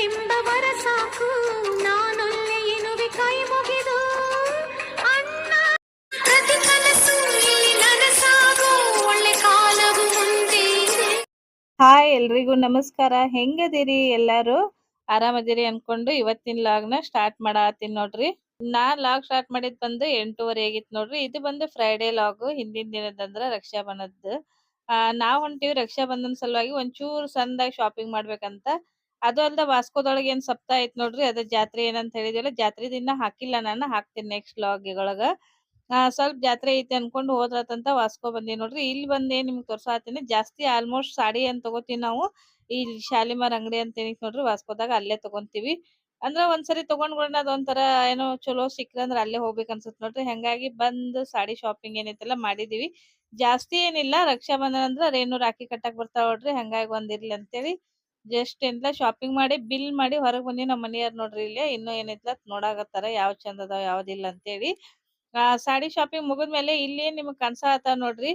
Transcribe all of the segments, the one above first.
ಕಣ್ಣೆಂಬವರ ಸಾಕು ಕೈ ಮುಗಿದು ಹಾಯ್ ಎಲ್ರಿಗೂ ನಮಸ್ಕಾರ. ಹೆಂಗದಿರಿ ಎಲ್ಲಾರು? ಆರಾಮದಿರಿ ಅನ್ಕೊಂಡು ಇವತ್ತಿನ ಲಾಗ್ನ ಸ್ಟಾರ್ಟ್ ಮಾಡಾತೀನಿ ನೋಡ್ರಿ. ನಾ ಲಾಗ್ ಸ್ಟಾರ್ಟ್ ಮಾಡಿದ್ ಬಂದು ಎಂಟೂವರೆ ಆಗಿತ್ತು ನೋಡ್ರಿ. ಇದು ಬಂದು ಫ್ರೈಡೇ ಲಾಗ್, ಹಿಂದಿನ ದಿನದಂದ್ರ ರಕ್ಷಾ ಬಂಧದ್ದು ನಾವ್ ಹೊಂಟಿವಿ ರಕ್ಷಾ ಬಂಧನ ಸಲುವಾಗಿ ಒಂಚೂರು ಸಣ್ಣದಾಗಿ ಶಾಪಿಂಗ್ ಮಾಡ್ಬೇಕಂತ ಅದು ಅಲ್ದ ವಾಸ್ಕೋದೊಳಗ ಏನ್ ಸಪ್ತಾಹ ಐತ್ ನೋಡ್ರಿ, ಅದ ಜಾತ್ರೆ ಏನಂತ ಹೇಳಿದಿಲ್ಲ ಜಾತ್ರೆ ದಿನ ಹಾಕಿಲ್ಲ ನಾನು, ಹಾಕ್ತೀನಿ ನೆಕ್ಸ್ಟ್ ಲಾಗಿಗೊಳಗ ಆ, ಸ್ವಲ್ಪ ಜಾತ್ರೆ ಐತಿ ಅನ್ಕೊಂಡು ಹೋದ್ರತಂತ ವಾಸ್ಕೋ ಬಂದಿ ನೋಡ್ರಿ. ಇಲ್ಲಿ ಬಂದ್ ಏನ್ ನಿಮ್ಗೆ ತೋರ್ಸಾತೀನಿ ಜಾಸ್ತಿ ಆಲ್ಮೋಸ್ಟ್ ಸಾಡಿ ಅಂತ ತಗೋತೀವಿ ನಾವು ಈ ಶಾಲಿಮಾರ್ ಅಂಗಡಿ ಅಂತ ಏನೈತಿ ನೋಡ್ರಿ, ವಾಸ್ಕೋದಾಗ ಅಲ್ಲೇ ತಗೊಂತೀವಿ. ಅಂದ್ರ ಒಂದ್ಸರಿ ತಗೊಂಡ್ಕೊಂಡ್ ಅದೊಂಥರ ಏನೋ ಚಲೋ ಸಿಕ್ರಂದ್ರ ಅಲ್ಲೇ ಹೋಗ್ಬೇಕು ಅನ್ಸತ್ ನೋಡ್ರಿ. ಹಂಗಾಗಿ ಬಂದ್ ಸಾಡಿ ಶಾಪಿಂಗ್ ಏನೈತಲ್ಲ ಮಾಡಿದೀವಿ. ಜಾಸ್ತಿ ಏನಿಲ್ಲ ರಕ್ಷಾ ಬಂಧನ ಅಂದ್ರ ರೇಣು ರಾಖಿ ಕಟ್ಟಕ್ ಬರ್ತಾವ ನೋಡ್ರಿ, ಹಂಗಾಗಿ ಒಂದ್ ಇರ್ಲಿ ಅಂತೇಳಿ. ಜಸ್ಟ್ ಎಂತ ಶಾಪಿಂಗ್ ಮಾಡಿ ಬಿಲ್ ಮಾಡಿ ಹೊರಗ್ ಬಂದಿ ನಮ್ಮ ಮನೆಯವ್ರು ನೋಡ್ರಿ ಇಲ್ಲೇ ಇನ್ನೂ ಏನೈತ್ಲ ನೋಡಾಕತ್ತಾರ. ಯಾವ್ ಚಂದ ಅದಾವ ಯಾವ್ದಿಲ್ಲ ಅಂತೇಳಿ. ಆ, ಸಾಡಿ ಶಾಪಿಂಗ್ ಮುಗಿದ್ಮೇಲೆ ಇಲ್ಲಿ ನಿಮಗ್ ಕಾಣ್ಸಾತಾವ ನೋಡ್ರಿ?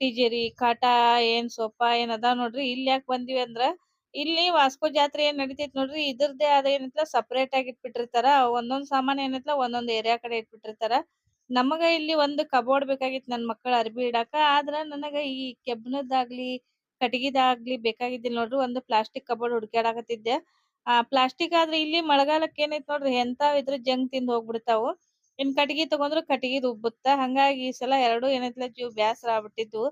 ಟಿಜೇರಿ, ಕಾಟಾ, ಏನ್ ಸೋಫಾ ಏನ್ ಅದಾವ್ ನೋಡ್ರಿ? ಇಲ್ಲಿ ಯಾಕೆ ಬಂದಿವಿ ಅಂದ್ರ, ಇಲ್ಲಿ ವಾಸ್ಕೋ ಜಾತ್ರೆ ಏನ್ ನಡಿತೈತಿ ನೋಡ್ರಿ? ಇದ್ರದ್ದೇ ಆದ ಏನೈತ್ಲ ಸಪರೇಟ್ ಆಗಿ ಇಟ್ಬಿಟ್ಟಿರ್ತಾರ. ಒಂದೊಂದ್ ಸಾಮಾನ್ ಏನೈತ್ಲ ಒಂದೊಂದ್ ಏರಿಯಾ ಕಡೆ ಇಟ್ಬಿಟ್ಟಿರ್ತಾರ. ನಮಗ ಇಲ್ಲಿ ಒಂದು ಕಬೋರ್ಡ್ ಬೇಕಾಗಿತ್ತು ನನ್ ಮಕ್ಕಳ ಅರ್ಬಿ ಇಡಾಕ. ಆದ್ರ ನನಗ ಈ ಕೆಬ್ನದ್ದಾಗ್ಲಿ ಕಟ್ಟಿಗೆದಾಗ್ಲಿ ಬೇಕಾಗಿದ್ದಿಲ್ಲ ನೋಡ್ರಿ ಒಂದು ಪ್ಲಾಸ್ಟಿಕ್ ಕಬೋರ್ಡ್ ಹುಡ್ಕ್ಯಾಡಕತ್ತಿದ್ದೆ. ಆ ಪ್ಲಾಸ್ಟಿಕ್ ಆದ್ರೆ ಇಲ್ಲಿ ಮಳೆಗಾಲಕ್ಕೆ ಏನೈತ್ ನೋಡ್ರಿ ಎಂತಾವ್ ಇದ್ರ ಜಂಗ್ ತಿಂದ್ ಹೋಗ್ಬಿಡ್ತಾವು. ಇನ್ ಕಟ್ಟಿಗೆ ತಗೊಂಡ್ರು ಕಟಗಿದ್ ಉಬ್ಬುತ್ತ. ಹಂಗಾಗಿ ಈ ಸಲ ಎರಡು ಏನೈತ್ಲ ಜೀವ್ ಬ್ಯಾಸರ ಆಗ್ಬಿಟ್ಟಿದ್ವು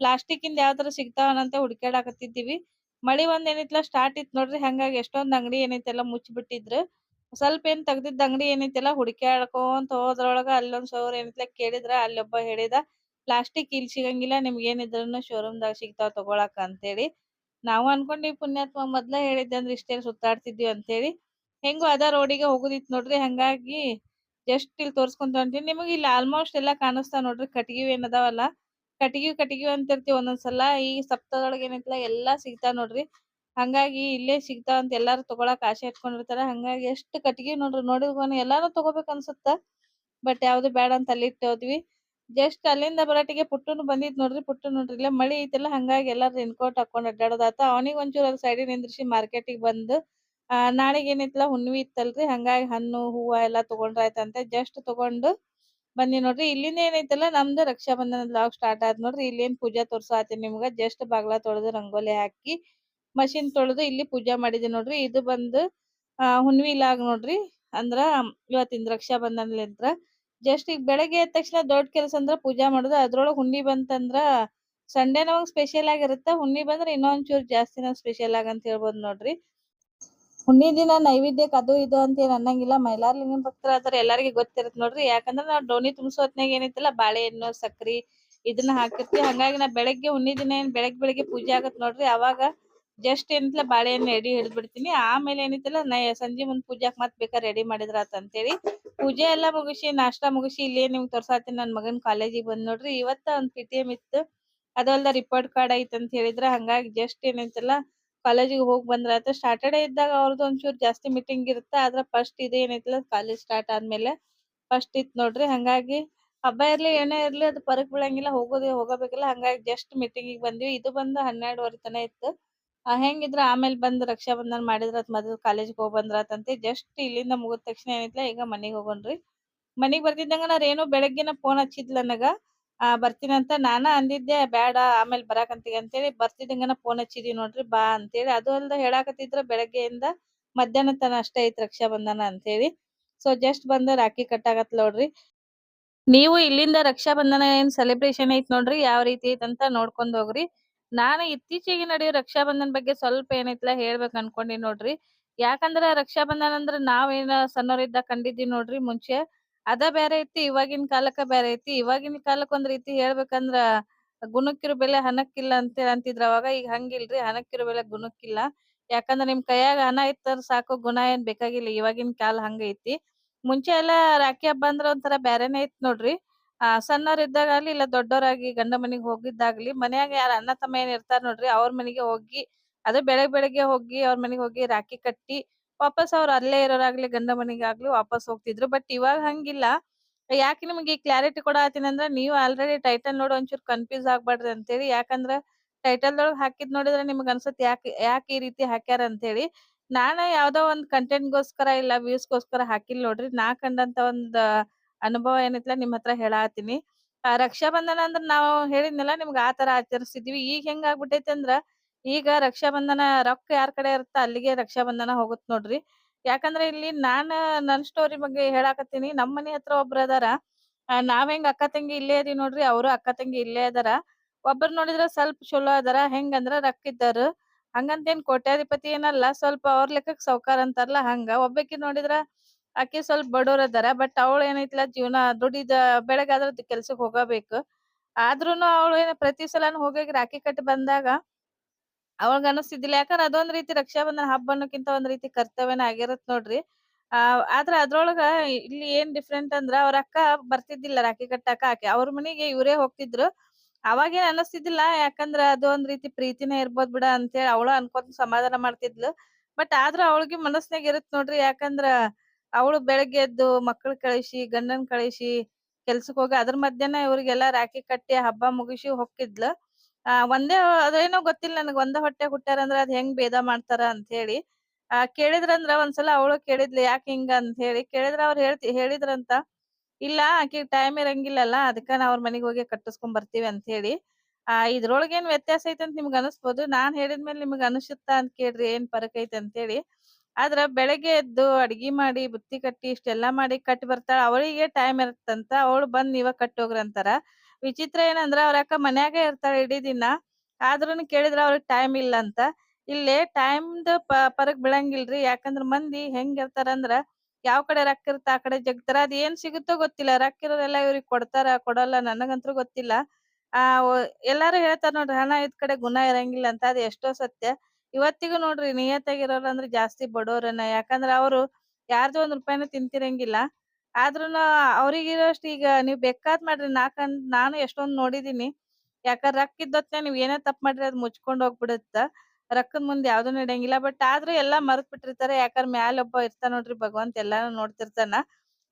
ಪ್ಲಾಸ್ಟಿಕ್ ಇಂದ ಯಾವ ತರ ಸಿಗ್ತಾವನಂತ ಹುಡ್ಕ್ಯಾಡಕತ್ತಿದ್ದೀವಿ. ಮಳಿ ಒಂದ್ ಏನೈತ್ಲ ಸ್ಟಾರ್ಟ್ ಇತ್ತು ನೋಡ್ರಿ. ಹಂಗಾಗಿ ಎಷ್ಟೊಂದ್ ಅಂಗಡಿ ಏನೈತೆಲ್ಲ ಮುಚ್ಚಿಬಿಟ್ಟಿದ್ರು ಸ್ವಲ್ಪ ಏನ್ ತೆಗ್ದಿದ್ದ ಅಂಗಡಿ ಏನೈತೆಲ್ಲ ಹುಡ್ಕ್ಯಾಡ್ಕೊಂತ ಹೋದ್ರೊಳಗ ಅಲ್ಲೊಂದ್ ಸೌರ್ ಏನೈತ್ಲ ಕೇಳಿದ್ರ, ಅಲ್ಲೊಬ್ಬ ಹೇಳಿದ ಪ್ಲಾಸ್ಟಿಕ್ ಇಲ್ಲಿ ಸಿಗಂಗಿಲ್ಲ, ನಿಮ್ಗೆ ಏನಿದ್ರು ಶೋರೂಮ್ ದಾಗ ಸಿಗ್ತಾವ ತಗೊಳಕ್ ಅಂತೇಳಿ. ನಾವು ಅನ್ಕೊಂಡ್ವಿ ಪುಣ್ಯಾತ್ಮ ಮೊದ್ಲ ಹೇಳಿದ್ದೆ ಅಂದ್ರೆ ಇಷ್ಟೇ ಸುತ್ತಾಡ್ತಿದ್ವಿ ಅಂತೇಳಿ. ಹೆಂಗೋ ಅದ ರೋಡಿಗೆ ಹೋಗುದಿತ್ ನೋಡ್ರಿ, ಹಂಗಾಗಿ ಜಸ್ಟ್ ಇಲ್ಲಿ ತೋರ್ಸ್ಕೊಂತ ಹೊಂಟೀನಿ ನಿಮಗೆ ಇಲ್ಲಿ ಆಲ್ಮೋಸ್ಟ್ ಎಲ್ಲಾ ಕಾಣಿಸ್ತಾವ ನೋಡ್ರಿ ಕಟ್ಟಿಗೆ ಏನ್ ಅದಾವಲ್ಲ. ಕಟ್ಟಿಗೆ ಕಟ್ಟಿಗೆ ಅಂತಿರ್ತೀವಿ ಒಂದೊಂದ್ಸಲ. ಈ ಸಪ್ತದೊಳಗೆ ಏನೈತಲ್ಲ ಎಲ್ಲಾ ಸಿಗ್ತಾವ ನೋಡ್ರಿ. ಹಂಗಾಗಿ ಇಲ್ಲೇ ಸಿಗ್ತಾವ ಅಂತ ಎಲ್ಲಾರು ತಗೊಳಕ್ ಆಸೆ ಇಟ್ಕೊಂಡಿರ್ತಾರ. ಹಂಗಾಗಿ ಎಷ್ಟು ಕಟ್ಟಿಗೆ ನೋಡ್ರಿ ನೋಡಿದ್ವಿ ಎಲ್ಲಾರು ತಗೋಬೇಕ ಅನ್ಸುತ್ತ. ಬಟ್ ಯಾವ್ದು ಬೇಡ ಅಂತ ಅಲ್ಲಿ ಹೋದ್ವಿ. ಜಸ್ಟ್ ಅಲ್ಲಿಂದ ಬರಾಟಿಗೆ ಪುಟ್ಟನು ಬಂದಿದ್ ನೋಡ್ರಿ ಪುಟ್ಟು ನೋಡ್ರಿ. ಇಲ್ಲ ಮಳಿ ಐತಲ್ಲ, ಹಂಗಾಗಿ ಎಲ್ಲಾರು ರೇನ್ ಕೋಟ್ ಹಾಕೊಂಡ್ ಅಡ್ಡಾಡೋದಾತ ಅವನಿಗೆ ಒಂಚೂರು ಅಲ್ಲಿ ಸೈಡಿಗೆ ನಿಂದ್ರಿಸಿ ಮಾರ್ಕೆಟಿಗೆ ಬಂದು, ಆ, ನಾಳೆಗ್ ಏನಿತ್ತಲ್ಲ, ಹುಣ್ವಿ ಇತ್ತಲ್ರಿ. ಹಂಗಾಗಿ ಹಣ್ಣು, ಹೂವ ಎಲ್ಲಾ ತಗೊಂಡ್ರಾಯ್ತಂತೆ. ಜಸ್ಟ್ ತಗೊಂಡು ಬನ್ನಿ ನೋಡ್ರಿ. ಇಲ್ಲಿಂದ ಏನೈತಲ್ಲ, ನಮ್ದು ರಕ್ಷಾ ಬಂಧನ ಲಾಗ್ ಸ್ಟಾರ್ಟ್ ಆದ್ ನೋಡ್ರಿ. ಇಲ್ಲೇನ್ ಪೂಜಾ ತೋರ್ಸಾತೀನಿ ನಿಮ್ಗ. ಜಸ್ಟ್ ಬಾಗ್ಲಾ ತೊಳೆದು ರಂಗೋಲಿ ಹಾಕಿ, ಮಷಿನ್ ತೊಳೆದು ಇಲ್ಲಿ ಪೂಜಾ ಮಾಡಿದೆ ನೋಡ್ರಿ. ಇದು ಬಂದು, ಆ, ಹುಣ್ವಿ ಲಾಗ್ ನೋಡ್ರಿ. ಅಂದ್ರ, ಇವತ್ತಿಂದ ರಕ್ಷಾ ಬಂಧನಲಿಂತ್ರ ಜಸ್ಟ್ ಈಗ ಬೆಳಗ್ಗೆ ಎದ್ದ ತಕ್ಷಣ ದೊಡ್ಡ ಕೆಲಸ ಅಂದ್ರ ಪೂಜಾ ಮಾಡೋದು. ಅದ್ರೊಳಗೆ ಹುಣ್ಣಿ ಬಂತಂದ್ರ ಸಂಡೇ ನಮಗ್ ಸ್ಪೆಷಲ್ ಆಗಿರುತ್ತ. ಹುಣ್ಣಿ ಬಂದ್ರ ಇನ್ನೊಂಚೂರ್ ಜಾಸ್ತಿ ಜಾಸ್ತಿನ ಸ್ಪೆಷಲ್ ಆಗಿ ಅಂತ ಹೇಳ್ಬೋದು ನೋಡ್ರಿ. ಹುಣ್ಣಿ ದಿನ ನೈವೇದ್ಯಕ್ ಅದು ಇದು ಅಂತ ಏನ್ ಅನ್ನಂಗಿಲ್ಲ. ಭಕ್ತರ ಭಕ್ತರಾದ್ರ ಎಲ್ಲರಿಗೂ ಗೊತ್ತಿರತ್ ನೋಡ್ರಿ. ಯಾಕಂದ್ರ ನಾವ್ ಡೋಣಿ ತುಂಬಿಸೋ ಹೊತ್ನಾಗ ಏನೈತಲ್ಲ ಬಾಳೆಹಣ್ಣು ಸಕ್ರಿ ಇದನ್ನ ಹಾಕಿರ್ತೀವಿ. ಹಂಗಾಗಿ ನಾ ಬೆಳಗ್ಗೆ ಹುಣ್ಣಿ ದಿನ ಏನ್ ಬೆಳಿಗ್ಗೆ ಬೆಳಗ್ಗೆ ಪೂಜೆ ಆಗತ್ ನೋಡ್ರಿ. ಅವಾಗ ಜಸ್ಟ್ ಏನಂತಲ್ಲ ಬಾಳೆಹಣ್ಣು ರೆಡಿ ಹಿಡಿದ್ಬಿಡ್ತೀನಿ. ಆಮೇಲೆ ಏನಿತ್ತಲ್ಲ, ನಾ ಸಂಜೆ ಮುಂದ್ ಪೂಜಾಕ್ ಮತ್ ಬೇಕಾದ್ರೆ ರೆಡಿ ಮಾಡಿದ್ರ ಅಂತೇಳಿ ಪೂಜೆ ಎಲ್ಲಾ ಮುಗಿಸಿ, ನಾಷ್ಟಾ ಮುಗಿಸಿ ಇಲ್ಲಿ ನಿಮ್ಗೆ ತೋರ್ಸಾತೀನಿ. ನನ್ ಮಗನ್ ಕಾಲೇಜಿಗೆ ಬಂದ್ ನೋಡ್ರಿ, ಇವತ್ತ ಒಂದ್ ಪಿ ಟಿ ಎಂ ಇತ್ತು. ಅದಲ್ದ ರಿಪೋರ್ಟ್ ಕಾರ್ಡ್ ಐತ್ ಅಂತ ಹೇಳಿದ್ರ, ಹಂಗಾಗಿ ಜಸ್ಟ್ ಏನೈತಲ್ಲ ಕಾಲೇಜಿಗೆ ಹೋಗಿ ಬಂದ್ರಾತ ಸ್ಯಾಟರ್ಡೇ ಇದ್ದಾಗ ಅವ್ರದ್ದು ಒಂಚೂರು ಜಾಸ್ತಿ ಮೀಟಿಂಗ್ ಇರುತ್ತೆ, ಆದ್ರ ಫಸ್ಟ್ ಇದು ಏನೈತಲ್ಲ ಕಾಲೇಜ್ ಸ್ಟಾರ್ಟ್ ಆದ್ಮೇಲೆ ಫಸ್ಟ್ ಇತ್ತು ನೋಡ್ರಿ. ಹಂಗಾಗಿ ಹಬ್ಬ ಇರ್ಲಿ ಏನೇ ಇರ್ಲಿ, ಅದು ಪರಕ್ ಬೀಳಂಗಿಲ್ಲ, ಹೋಗೋದೇ, ಹೋಗಬೇಕಲ್ಲ. ಹಂಗಾಗಿ ಜಸ್ಟ್ ಮೀಟಿಂಗಿಗೆ ಬಂದ್ವಿ. ಇದು ಬಂದು ಹನ್ನೆರಡುವರೆ ತನ ಇತ್ತು. ಹೆಂಗಿದ್ರ ಆಮೇಲೆ ಬಂದ್ ರಕ್ಷಾ ಬಂಧನ ಮಾಡಿದ್ರಾತ್ ಮೊದಲು ಕಾಲೇಜ್ಗೆ ಹೋಗ್ ಬಂದ್ರಾತಂತೆ ಜಸ್ಟ್ ಇಲ್ಲಿಂದ ಮುಗಿದ ತಕ್ಷಣ ಏನೈತ್ಲ ಈಗ ಮನಿಗ್ ಹೋಗೋಣ್ರಿ ಮನಿಗ್ ಬರ್ತಿದ್ದಂಗ ನಾ ರೇಣು ಬೆಳಗ್ಗೆನ ಫೋನ್ ಹಚ್ಚಿದ್ಲ ನನಗ. ಆ ಬರ್ತೀನಂತ ನಾನ ಅಂದಿದ್ದೆ, ಬ್ಯಾಡ ಆಮೇಲೆ ಅಂತ ಅಂತೇಳಿ ಬರ್ತಿದ್ದಂಗನ ಫೋನ್ ಹಚ್ಚಿದೀನಿ ನೋಡ್ರಿ ಬಾ ಅಂತೇಳಿ. ಅದು ಅಲ್ದ ಹೇಳಾಕತ್ತಿದ್ರ ಬೆಳಗ್ಗೆಯಿಂದ ಮಧ್ಯಾಹ್ನ ತನ ಅಷ್ಟೇ ಐತ್ ರಕ್ಷಾ ಬಂಧನ ಅಂತೇಳಿ. ಸೊ ಜಸ್ಟ್ ಬಂದ ರಾಖಿ ಕಟ್ಟಾಕತ್ ನೋಡ್ರಿ. ನೀವು ಇಲ್ಲಿಂದ ರಕ್ಷಾ ಬಂಧನ ಏನ್ ಸೆಲೆಬ್ರೇಷನ್ ಐತ್ ನೋಡ್ರಿ, ಯಾವ ರೀತಿ ಅಂತ ನೋಡ್ಕೊಂಡ್ ಹೋಗ್ರಿ. ನಾನು ಇತ್ತೀಚೆಗೆ ನಡೆಯೋ ರಕ್ಷಾ ಬಂಧನ ಬಗ್ಗೆ ಸ್ವಲ್ಪ ಏನೈತ್ಲ ಹೇಳ್ಬೇಕ್ ಅನ್ಕೊಂಡಿನ್ ನೋಡ್ರಿ. ಯಾಕಂದ್ರ ರಕ್ಷಾ ಬಂಧನ ಅಂದ್ರ ನಾವೇನ ಸಣ್ಣವರಿದ್ದಾಗ ಕಂಡಿದ್ವಿ ನೋಡ್ರಿ ಮುಂಚೆ. ಅದ ಬ್ಯಾರೆ ಐತಿ, ಇವಾಗಿನ ಕಾಲಕ್ಕ ಬ್ಯಾರೆ ಐತಿ. ಇವಾಗಿನ ಕಾಲಕ್ಕ ಒಂದ್ ರೀತಿ ಹೇಳ್ಬೇಕಂದ್ರ ಗುಣಕ್ಕಿರೋ ಬೆಲೆ ಹಣಕ್ಕಿಲ್ಲ ಅಂತ ಅಂತಿದ್ರ ಅವಾಗ. ಈಗ ಹಂಗಿಲ್ರಿ, ಹಣಕ್ಕಿರೋ ಬೆಲೆ ಗುಣಕ್ಕಿಲ್ಲ. ಯಾಕಂದ್ರ ನಿಮ್ ಕೈಯಾಗ ಹಣ ಇತ್ತಂದ್ರ ಸಾಕು, ಗುಣ ಏನ್ ಬೇಕಾಗಿಲ್ಲ. ಇವಾಗಿನ ಕಾಲ ಹಂಗೈತಿ. ಮುಂಚೆ ಎಲ್ಲಾ ರಾಖಿ ಹಬ್ಬ ಅಂದ್ರ ಒಂಥರ ಬ್ಯಾರೆನೇ ಐತ್ ನೋಡ್ರಿ. ಆ ಸಣ್ಣವ್ರ ಇದ್ದಾಗಾಗ್ಲಿ ಇಲ್ಲ ದೊಡ್ಡವರಾಗಿ ಗಂಡ ಮನೆಗೆ ಹೋಗಿದ್ದಾಗ್ಲಿ ಮನ್ಯಾಗ ಯಾರ ಅಣ್ಣ ತಮ್ಮ ಏನ್ ಇರ್ತಾರ ನೋಡ್ರಿ ಅವ್ರ ಮನೆಗೆ ಹೋಗಿ ಅದೇ ಬೆಳಗ್ ಬೆಳಗ್ಗೆ ಹೋಗಿ ಅವ್ರ ಮನೆಗೆ ಹೋಗಿ ರಾಖಿ ಕಟ್ಟಿ ವಾಪಸ್ ಅವ್ರ ಅಲ್ಲೇ ಇರೋರಾಗ್ಲಿ ಗಂಡ ಮನಿಗಾಗ್ಲಿ ವಾಪಸ್ ಹೋಗ್ತಿದ್ರು. ಬಟ್ ಇವಾಗ ಹಂಗಿಲ್ಲ. ಯಾಕೆ ನಿಮ್ಗೆ ಈ ಕ್ಲಾರಿಟಿ ಕೊಡಾತೀನಿ ಅಂದ್ರ ನೀವು ಆಲ್ರೆಡಿ ಟೈಟಲ್ ನೋಡಿ ಒಂಚೂರು ಕನ್ಫ್ಯೂಸ್ ಆಗ್ಬಾರ್ದು ಅಂತೇಳಿ. ಯಾಕಂದ್ರ ಟೈಟಲ್ ದೊಳಗ್ ಹಾಕಿದ್ ನೋಡಿದ್ರೆ ನಿಮ್ಗೆ ಅನ್ಸತ್ ಯಾಕೆ ಯಾಕೆ ಈ ರೀತಿ ಹಾಕ್ಯಾರ ಅಂತೇಳಿ. ನಾನ ಯಾವ್ದೋ ಒಂದ್ ಕಂಟೆಂಟ್‌ಗೋಸ್ಕರ ಇಲ್ಲ ವ್ಯೂಸ್‌ಗೋಸ್ಕರ ಹಾಕಿಲ್ಲ ನೋಡ್ರಿ. ನಾ ಕಂಡಂತ ಒಂದ್ ಅನುಭವ ಏನೈತ್ಲ ನಿಮ್ ಹತ್ರ ಹೇಳಾಕತ್ತೀನಿ. ಆ ರಕ್ಷಾಬಂಧನ ಅಂದ್ರ ನಾವು ಹೇಳಿದ್ನಲ್ಲ ನಿಮ್ಗ ಆ ತರ ಆಚರಿಸಿದ್ವಿ ಈಗ ಹೆಂಗ್ ಆಗ್ಬಿಟ್ಟೈತಿ ಅಂದ್ರ, ಈಗ ರಕ್ಷಾ ಬಂಧನ ರೊಕ್ಕ ಯಾರ್ ಕಡೆ ಇರುತ್ತ ಅಲ್ಲಿಗೆ ರಕ್ಷಾ ಬಂಧನ ಹೋಗುತ್ ನೋಡ್ರಿ. ಯಾಕಂದ್ರ ಇಲ್ಲಿ ನಾನ್, ನನ್ ಸ್ಟೋರಿ ಬಗ್ಗೆ ಹೇಳಾಕತ್ತೀನಿ. ನಮ್ ಮನಿ ಹತ್ರ ಒಬ್ರ ಅದಾರ. ನಾವ್ ಹೆಂಗ್ ಅಕ್ಕ ತಂಗಿ ಇಲ್ಲೇ ಅದಿ ನೋಡ್ರಿ ಅವ್ರು ಅಕ್ಕ ತಂಗಿ ಇಲ್ಲೇ ಅದಾರ. ಒಬ್ಬರ್ ನೋಡಿದ್ರ ಸ್ವಲ್ಪ ಚಲೋ ಅದಾರ ಹೆಂಗಂದ್ರ ರೊಕ್ಕ ಇದ್ದಾರು. ಹಂಗಂತೇನ್ ಕೋಟ್ಯಾಧಿಪತಿ ಏನಲ್ಲ ಸ್ವಲ್ಪ ಅವ್ರ ಲೆಕ್ಕಕ್ ಸೌಕಾರ ಅಂತಾರಲ್ಲ ಹಂಗ. ಒಬ್ಬಾಕಿ ನೋಡಿದ್ರ ಆಕಿ ಸ್ವಲ್ಪ ಬಡವ್ರ್ ಅದಾರ. ಬಟ್ ಅವ್ಳು ಏನ್ ಐತಿಲಾ ಜೀವನ ದುಡಿದ ಬೆಳಗಾದ್ರ ಕೆಲ್ಸಕ್ ಹೋಗಬೇಕು. ಆದ್ರೂನು ಅವಳು ಏನ್ ಪ್ರತಿ ಸಲಾನು ಹೋಗಿ ರಾಖಿ ಕಟ್ಟಿ ಬಂದಾಗ ಅವಳಗ ಅನಿಸ್ತಿದ್ದಿಲ್ಲ ಯಾಕಂದ್ರ ಅದೊಂದ್ ರೀತಿ ರಕ್ಷಾಬಂಧನ ಹಬ್ಬ ಅನ್ನೋಕ್ಕಿಂತ ಒಂದ್ ರೀತಿ ಕರ್ತವ್ಯನ ಆಗಿರತ್ ನೋಡ್ರಿ. ಆ, ಆದ್ರ ಅದ್ರೊಳಗ ಇಲ್ಲಿ ಏನ್ ಡಿಫರೆಂಟ್ ಅಂದ್ರ ಅವ್ರ ಅಕ್ಕ ಬರ್ತಿದ್ದಿಲ್ಲ ರಾಖಿ ಕಟ್ಟಾಕ. ಆಕೆ ಅವ್ರ ಮನಿಗೆ ಇವರೇ ಹೋಗ್ತಿದ್ರು. ಅವಾಗೇನ್ ಅನಸ್ತಿದಿಲ್ಲ ಯಾಕಂದ್ರ ಅದು ಒಂದ್ ರೀತಿ ಪ್ರೀತಿನೇ ಇರ್ಬೋದ್ ಬಿಡ ಅಂತೇಳಿ ಅವಳು ಅನ್ಕೊಂಡ್ ಸಮಾಧಾನ ಮಾಡ್ತಿದ್ಲು. ಬಟ್ ಆದ್ರೂ ಅವಳಿಗೆ ಮನಸ್ನಾಗ ಇರತ್ ನೋಡ್ರಿ. ಯಾಕಂದ್ರ ಅವಳು ಬೆಳಗ್ಗೆ ಎದ್ದು ಮಕ್ಳ ಕಳಿಸಿ, ಗಂಡನ್ ಕಳಿಸಿ ಕೆಲ್ಸಕ್ ಹೋಗಿ ಅದ್ರ ಮಧ್ಯನ ಇವ್ರಿಗೆಲ್ಲಾ ರಾಖಿ ಕಟ್ಟಿ ಹಬ್ಬ ಮುಗಿಸಿ ಹೊಕ್ಕಿದ್ಲು. ಆ, ಒಂದೇ ಅದೇನೋ ಗೊತ್ತಿಲ್ಲ ನನಗ್ ಒಂದ ಹೊಟ್ಟೆ ಅಂದ್ರ ಅದ್ ಹೆಂಗ್ ಭೇದ ಮಾಡ್ತಾರ ಅಂತ ಹೇಳಿ. ಆ, ಕೇಳಿದ್ರಂದ್ರ ಒಂದ್ಸಲ ಅವಳು ಕೇಳಿದ್ಲು, ಯಾಕೆ ಹಿಂಗ ಅಂತ ಹೇಳಿ. ಕೇಳಿದ್ರ ಅವ್ರು ಹೇಳ್ತಿ, ಹೇಳಿದ್ರಂತ. ಇಲ್ಲ, ಆಕೆ ಟೈಮ್ ಇರಂಗಿಲ್ಲಲ್ಲ, ಅದಕ್ಕ ನಾವ್ ಅವ್ರ ಮನೆಗೆ ಹೋಗಿ ಕಟ್ಟಸ್ಕೊಂಡ್ ಬರ್ತೀವಿ ಅಂತ ಹೇಳಿ. ಆ ಇದ್ರೊಳಗ ಏನ್ ವ್ಯತ್ಯಾಸ ಐತಿ ಅಂತ ನಿಮ್ಗ್ ಅನಿಸ್ಬೋದು ನಾನ್ ಹೇಳಿದ್ಮೇಲೆ ನಿಮ್ಗ್ ಅನಿಸುತ್ತಾ ಅಂತ ಕೇಳ್ರಿ, ಏನ್ ಫರಕ್ ಐತಿ ಅಂತ ಹೇಳಿ. ಆದ್ರ ಬೆಳಗ್ಗೆ ಎದ್ದು ಅಡ್ಗಿ ಮಾಡಿ ಬುತ್ತಿ ಕಟ್ಟಿ ಇಷ್ಟೆಲ್ಲಾ ಮಾಡಿ ಕಟ್ಟಿ ಬರ್ತಾಳ. ಅವಳಿಗೆ ಟೈಮ್ ಇರತ್ತಂತ ಅವಳು ಬಂದ್ ನೀವ ಕಟ್ಟ್ ಹೋಗ್ರಿ ಅಂತಾರ. ವಿಚಿತ್ರ ಏನಂದ್ರ ಅವ್ರ ಯಾಕ ಮನ್ಯಾಗ ಇರ್ತಾಳ ಇಡೀ ದಿನ. ಆದ್ರೂನು ಕೇಳಿದ್ರ ಅವ್ರಿಗೆ ಟೈಮ್ ಇಲ್ಲ ಅಂತ. ಇಲ್ಲಿ ಟೈಮ್ ಪ, ಪರಕ್ ಬೀಳಂಗಿಲ್ರಿ. ಯಾಕಂದ್ರ ಮಂದಿ ಹೆಂಗ್ ಇರ್ತಾರಂದ್ರ ಯಾವ ಕಡೆ ರೊಕ್ಕ ಇರ್ತ ಆ ಕಡೆ ಜಗ್ತಾರ. ಅದ್ ಏನ್ ಸಿಗುತ್ತೋ ಗೊತ್ತಿಲ್ಲ. ರೊಕ್ಕ ಇರೋರೆಲ್ಲ ಇವ್ರಿಗೆ ಕೊಡ್ತಾರ, ಕೊಡಲ್ಲ ನನಗಂತೂ ಗೊತ್ತಿಲ್ಲ. ಆ ಎಲ್ಲಾರು ಹೇಳ್ತಾರ ನೋಡ್ರಿ, ಹಣ ಇದ್ ಕಡೆ ಗುಣ ಇರಂಗಿಲ್ಲ ಅಂತ, ಅದ್ ಎಷ್ಟೋ ಸತ್ಯ. ಇವತ್ತಿಗೂ ನೋಡ್ರಿ ನಿಯತ್ತಾಗಿರೋರು ಅಂದ್ರೆ ಜಾಸ್ತಿ ಬಡವರನ್ನ ಯಾಕಂದ್ರ ಅವರು ಯಾರ್ದು ಒಂದ್ ರೂಪಾಯಿನ ತಿಂತಿರಂಗಿಲ್ಲ. ಆದ್ರೂನು ಅವ್ರಿಗಿರೋಷ್ಟು ಈಗ ನೀವ್ ಬೇಕಾದ್ ಮಾಡ್ರಿ ನಾಕಂದ್ ನಾನು ಎಷ್ಟೊಂದ್ ನೋಡಿದೀನಿ. ಯಾಕಂದ್ರೆ ರೊಕ್ಕ ಇದ್ದೊತ್ನ್ಯಾಗ ನೀವ್ ಏನೇ ತಪ್ಪು ಮಾಡ್ರಿ ಅದ್ ಮುಚ್ಕೊಂಡ್ ಹೋಗ್ಬಿಡುತ್ತ. ರೊಕ್ಕದ್ ಮುಂದೆ ಯಾವ್ದು ನಡೆಯಂಗಿಲ್ಲ. ಬಟ್ ಆದ್ರೂ ಎಲ್ಲಾ ಮರ್ತ್ ಬಿಟ್ಟಿರ್ತಾರೆ ಯಾಕಂದ್ರೆ ಮ್ಯಾಲ ಒಬ್ಬ ಇರ್ತಾನ ನೋಡ್ರಿ ಭಗವಂತ ಎಲ್ಲಾನು ನೋಡ್ತಿರ್ತಾನ.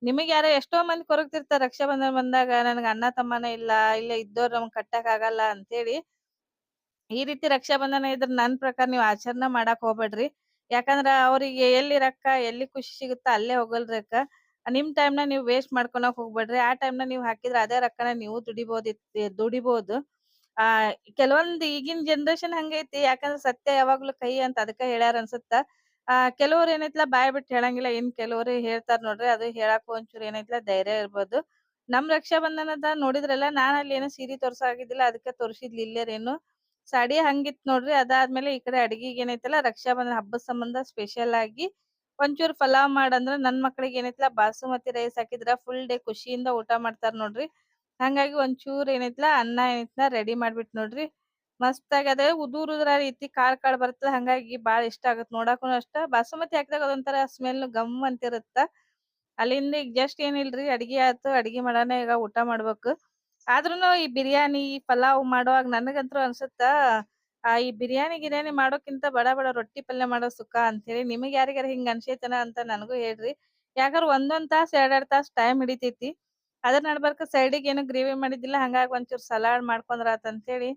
ನಿಮಗ್ ಯಾರೋ ಎಷ್ಟೋ ಮಂದಿ ಕೊರಗ್ತಿರ್ತಾರ ರಕ್ಷಾಬಂಧನ ಬಂದಾಗ, ನನಗೆ ಅಣ್ಣ ತಮ್ಮನೇ ಇಲ್ಲ. ಇಲ್ಲ ಇದ್ದೋರ್ ನಮ್ಗ್ ಕಟ್ಟಕ್ ಆಗಲ್ಲ ಅಂತೇಳಿ. ಈ ರೀತಿ ರಕ್ಷಾಬಂಧನ ಇದ್ರ ನನ್ ಪ್ರಕಾರ ನೀವ್ ಆಚರಣೆ ಮಾಡಕ್ ಹೋಗ್ಬೇಡ್ರಿ. ಯಾಕಂದ್ರ ಅವ್ರಿಗೆ ಎಲ್ಲಿ ರೊಕ್ಕ, ಎಲ್ಲಿ ಖುಷಿ ಸಿಗುತ್ತ ಅಲ್ಲೇ ಹೋಗಲ್ರಿ ಅಕ್ಕ. ನಿಮ್ನ ನೀವ್ ವೇಸ್ಟ್ ಮಾಡ್ಕೊಳಕ್ ಹೋಗ್ಬೇಡ್ರಿ. ಆ ಟೈಮ್ನ ನೀವ್ ಹಾಕಿದ್ರ ಅದೇ ರೊಕ್ಕನ ನೀವು ದುಡಿಬಹುದು ದುಡಿಬಹುದು ಆ, ಕೆಲವೊಂದ್ ಈಗಿನ್ ಜನರೇಷನ್ ಹಂಗೈತಿ. ಯಾಕಂದ್ರ ಸತ್ಯ ಯಾವಾಗ್ಲೂ ಕೈ ಅಂತ ಅದಕ್ಕ ಹೇಳ್ಯಾರ ಅನ್ಸುತ್ತ. ಆ, ಕೆಲವ್ರು ಏನೈತ್ಲಾ ಬಾಯ್ ಬಿಟ್ಟು ಹೇಳಂಗಿಲ್ಲ. ಇನ್ ಕೆಲವ್ರು ಹೇಳ್ತಾರ ನೋಡ್ರಿ, ಅದು ಹೇಳಾಕು ಒಂಚೂರು ಏನೈತ್ಲಾ ಧೈರ್ಯ ಇರ್ಬೋದು. ನಮ್ ರಕ್ಷಾಬಂಧನದ ನೋಡಿದ್ರಲ್ಲ ನಾನ್ ಅಲ್ಲಿ ಏನೋ ಸೀರೆ ತೋರ್ಸಾಗಿದ್ದಿಲ್ಲ ಅದಕ್ಕ ತೋರ್ಸಿದ್ಲಿ ಇಲ್ಲೆ ರೇನು. ಸಾಡಿ ಹಂಗಿತ್ ನೋಡ್ರಿ. ಅದಾದ್ಮೇಲೆ ಈ ಕಡೆ ಅಡ್ಗಿಗ್ ಏನೈತಲ್ಲ ರಕ್ಷಾಬಂಧನ ಹಬ್ಬದ್ ಸಂಬಂಧ ಸ್ಪೆಷಲ್ ಆಗಿ ಒಂಚೂರ್ ಪಲಾವ್ ಮಾಡಂದ್ರ ನನ್ ಮಕ್ಳಿಗ್ ಏನೈತಲ್ಲ ಬಾಸುಮತಿ ರೈಸ್ ಹಾಕಿದ್ರ ಫುಲ್ ಡೇ ಖುಷಿಯಿಂದ ಊಟ ಮಾಡ್ತಾರ ನೋಡ್ರಿ. ಹಂಗಾಗಿ ಒಂಚೂರ್ ಏನೈತಲ್ಲ ಅನ್ನ ಏನೈತಲ್ಲ ರೆಡಿ ಮಾಡ್ಬಿಟ್ ನೋಡ್ರಿ. ಮಸ್ತ್ ಆಗದ ಉದುರ್ ಉದ್ರ ರೀತಿ ಕಾಳ್ ಕಾಳ್ ಬರ್ತದ. ಹಂಗಾಗಿ ಬಾಳ ಇಷ್ಟ ಆಗತ್ ನೋಡಾಕುನು ಅಷ್ಟ. ಬಾಸುಮತಿ ಹಾಕಿದಾಗ ಅದೊಂತರ ಸ್ಮೆಲ್ ಗಮ್ ಅಂತಿರುತ್ತ. ಅಲ್ಲಿಂದ ಈಗ ಜಸ್ಟ್ ಏನಿಲ್ರಿ, ಅಡ್ಗಿ ಆಯ್ತು ಅಡಿಗೆ ಮಾಡಾನ ಈಗ ಊಟ ಮಾಡ್ಬೇಕು. ಆದ್ರೂನು ಈ ಬಿರಿಯಾನಿ ಪಲಾವ್ ಮಾಡೋವಾಗ ನನಗಂತೂ ಅನ್ಸುತ್ತ. ಆ ಈ ಬಿರಿಯಾನಿ ಗಿರಿಯಾನಿ ಮಾಡೋಕ್ಕಿಂತ ಬಡ ಬಡ ರೊಟ್ಟಿ ಪಲ್ಯ ಮಾಡೋ ಸುಖ ಅಂತ ಹೇಳಿ ನಿಮಗ್ ಯಾರಿಗಾರ ಹಿಂಗ ಅನ್ಸೈತನ ಅಂತ ನನಗೂ ಹೇಳ್ರಿ. ಯಾಕಂದ್ರೆ ಒಂದೊಂದ್ ತಾಸ್ ಎರಡ್ ಎರಡ್ ತಾಸ್ ಟೈಮ್ ಹಿಡಿತೈತಿ. ಅದ್ರ ನಡ್ಬರ್ಕ ಸೈಡಿಗೆ ಏನು ಗ್ರೇವಿ ಮಾಡಿದಿಲ್ಲ ಹಂಗಾಗಿ ಒಂಚೂರ್ ಸಲಾಡ್ ಮಾಡ್ಕೊಂಡ್ರ ಆತ್ ಅಂತೇಳಿ.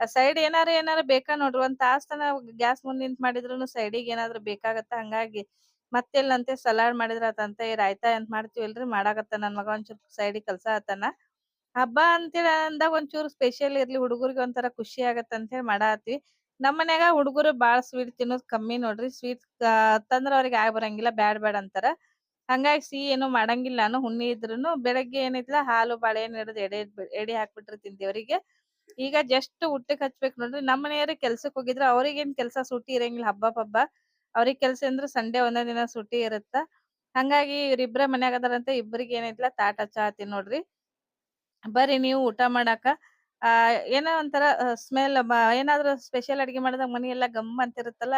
ಸೈಡ್ ಏನಾರು ಏನಾರ ಬೇಕಾ ನೋಡ್ರಿ. ಒಂದ್ ತಾಸ್ ತನ ಗ್ಯಾಸ್ ಮುಂದ್ ನಿಂತ್ ಮಾಡಿದ್ರುನು ಸೈಡಿಗೆ ಏನಾದ್ರು ಬೇಕಾಗತ್ತ. ಹಂಗಾಗಿ ಮತ್ತೆಲ್ಲಂತೆ ಸಲಾಡ್ ಮಾಡಿದ್ರ ಆತಂತ ಈ ರಾಯ್ತಾ ಮಾಡ್ತೀವಿ ಮಾಡ್ತೀವಲ್ರಿ ಮಾಡಾಕತ್ತ ನನ್ ಮಗ, ಒಂಚೂರು ಸೈಡಿಗೆ ಕೆಲ್ಸ ಕಲ್ಸಾಕತ್ತಾನ. ಹಬ್ಬ ಅಂತೇಳಿ ಅಂದಾಗ ಒಂಚೂರು ಸ್ಪೆಷಲ್ ಇರ್ಲಿ, ಹುಡುಗರಿಗೆ ಒಂಥರ ಖುಷಿ ಆಗತ್ತ ಅಂತ ಹೇಳಿ ಮಾಡಾತ್ವಿ. ನಮ್ ಮನ್ಯಾಗ ಹುಡುಗರು ಬಾಳ ಸ್ವೀಟ್ ತಿನ್ನೋದ್ ಕಮ್ಮಿ ನೋಡ್ರಿ. ಸ್ವೀಟ್ ತಂದ್ರ ಅವ್ರಿಗೆ ಆಗ್ ಬರಂಗಿಲ್ಲ, ಬ್ಯಾಡ್ ಬ್ಯಾಡ್ ಅಂತಾರ. ಹಂಗಾಗಿ ಸಿಹಿ ಏನು ಮಾಡಂಗಿಲ್ಲ ನಾನು ಹುಣ್ಣಿ ಇದ್ರುನು. ಬೆಳಗ್ಗೆ ಏನೈತ್ಲಾ ಹಾಲು ಬಾಳೆಹಣ್ಣು ಹಿಡಿದು ಎಡೆ ಎಡಿ ತಿಂತೀವಿ ಅವರಿಗೆ ಈಗ ಜಸ್ಟ್ ಊಟಕ್ ಹಚ್ಬೇಕ್ ನೋಡ್ರಿ. ನಮ್ ಮನೆಯವ್ರ ಕೆಲ್ಸಕ್ ಹೋಗಿದ್ರ ಅವ್ರಿಗೇನ್ ಕೆಲ್ಸ ಸೂಟಿ ಇರಂಗಿಲ್ಲ, ಹಬ್ಬ ಪಬ್ಬ. ಅವ್ರಿಗ್ ಕೆಲ್ಸ ಅಂದ್ರ ಸಂಡೆ ಒಂದೇ ದಿನ ಸೂಟಿ ಇರುತ್ತ. ಹಂಗಾಗಿ ಇವ್ರಿಬ್ರ ಮನ್ಯಾಗ ಅದಾರಂತ, ಇಬ್ರಿಗೆ ಏನೈತ್ಲಾ ತಾಟ್ ಹಚ್ಚಾತೇನ್ ನೋಡ್ರಿ. ಬರ್ರಿ ನೀವು ಊಟ ಮಾಡಾಕ. ಆ, ಏನೋ ಒಂಥರ ಸ್ಮೆಲ್ ಏನಾದ್ರೂ ಸ್ಪೆಷಲ್ ಅಡಿಗೆ ಮಾಡಿದಾಗ ಮನಿ ಎಲ್ಲಾ ಗಮ್ ಅಂತಿರುತ್ತಲ್ಲ.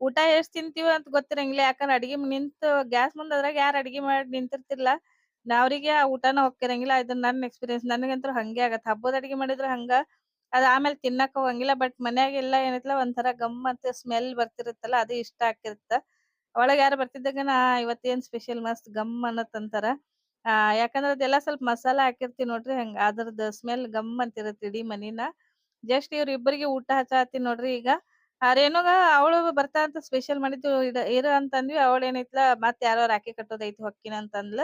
ಊಟ ಎಷ್ಟ್ ತಿಂತೀವಿ ಅಂತ ಗೊತ್ತಿರಂಗಿಲ್ಲ. ಯಾಕಂದ್ರೆ ಅಡಿಗೆ ನಿಂತು ಗ್ಯಾಸ್ ಮುಂದ್ ಅದ್ರಾಗ ಯಾರು ಅಡಿಗೆ ಮಾಡಿ ನಿಂತಿರ್ತಿಲ್ಲ ನಾವ್ರಿಗೆ ಆ ಊಟನ ಹೋಗ್ತಿರಂಗಿಲ್ಲ ಇದು ನನ್ ಎಕ್ಸ್ಪೀರಿಯನ್ಸ್ ನನಗಂತೂ ಹಂಗೆ ಆಗತ್ತೆ ಹಬ್ಬದ ಅಡಿಗೆ ಮಾಡಿದ್ರ ಹಂಗ. ಅದ್ ಆಮೇಲೆ ತಿನ್ನಕ್ ಹೋಗಂಗಿಲ್ಲ. ಬಟ್ ಮನೆಯಾಗೆಲ್ಲ ಏನೈತ್ಲಾ ಒಂಥರ ಗಮ್ ಅಂತ ಸ್ಮೆಲ್ ಬರ್ತಿರುತ್ತಲ್ಲ, ಅದು ಇಷ್ಟ ಆಕಿರುತ್ತ. ಒಳಗ್ ಬರ್ತಿದ್ದಾಗ ನಾ ಇವತ್ತೇನ್ ಸ್ಪೆಷಲ್ ಮಸ್ತ್ ಗಮ್ ಅನ್ನತ್ ಅಂತಾರ. ಆ, ಯಾಕಂದ್ರ ಅದೆಲ್ಲಾ ಸ್ವಲ್ಪ ಮಸಾಲಾ ಹಾಕಿರ್ತೀವಿ ನೋಡ್ರಿ ಹಂಗ. ಅದ್ರದ್ದು ಸ್ಮೆಲ್ ಗಮ್ ಅಂತಿರತ್ತೆ ಇಡೀ ಮನಿನ. ಜಸ್ಟ್ ಇವ್ರ ಇಬ್ಬರಿಗೆ ಊಟ ಹಚ್ಚಾತಿ ನೋಡ್ರಿ ಈಗ. ಆರೇನೋ ಅವಳು ಬರ್ತಾ ಅಂತ ಸ್ಪೆಷಲ್ ಮಾಡಿದ್ದು ಇರು ಅಂತಂದ್ವಿ. ಅವಳು ಏನೈತ್ಲ ಮತ್ ಯಾರೋ ರಾಖಿ ಕಟ್ಟೋದೈತಿ ಹೊಕ್ಕಿನ ಅಂತಂದ್ಲ.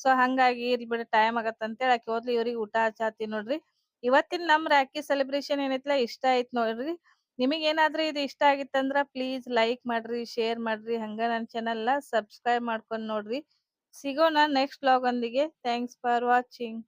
ಸೊ ಹಂಗಾಗಿ ಇರ್ಲಿ ಬಿಡ ಟೈಮ್ ಆಗತ್ತ ಅಂತೇಳಿ ಆಕಿ ಹೋದ್ಲು, ಇವ್ರಿಗೆ ಊಟ ಹಚ್ಚಾತಿ ನೋಡ್ರಿ. ಇವತ್ತಿನ ನಮ್ ರಾಖಿ ಸೆಲೆಬ್ರೇಷನ್ ಏನೈತ್ಲ, ಇಷ್ಟ ಆಯ್ತು ನೋಡ್ರಿ. ನಿಮಗ್ ಏನಾದ್ರೂ ಇದು ಇಷ್ಟ ಆಗಿತ್ತಂದ್ರ ಪ್ಲೀಸ್ ಲೈಕ್ ಮಾಡ್ರಿ ಶೇರ್ ಮಾಡ್ರಿ. ಹಂಗ ನನ್ನ ಚಾನೆಲ್ ಸಬ್ಸ್ಕ್ರೈಬ್ ಮಾಡ್ಕೊಂಡ್ ನೋಡ್ರಿ. ಸಿಗೋಣ ನೆಕ್ಸ್ಟ್ ಬ್ಲಾಗ್ ಒಂದಿಗೆ ಥ್ಯಾಂಕ್ಸ್ ಫಾರ್ ವಾಚಿಂಗ್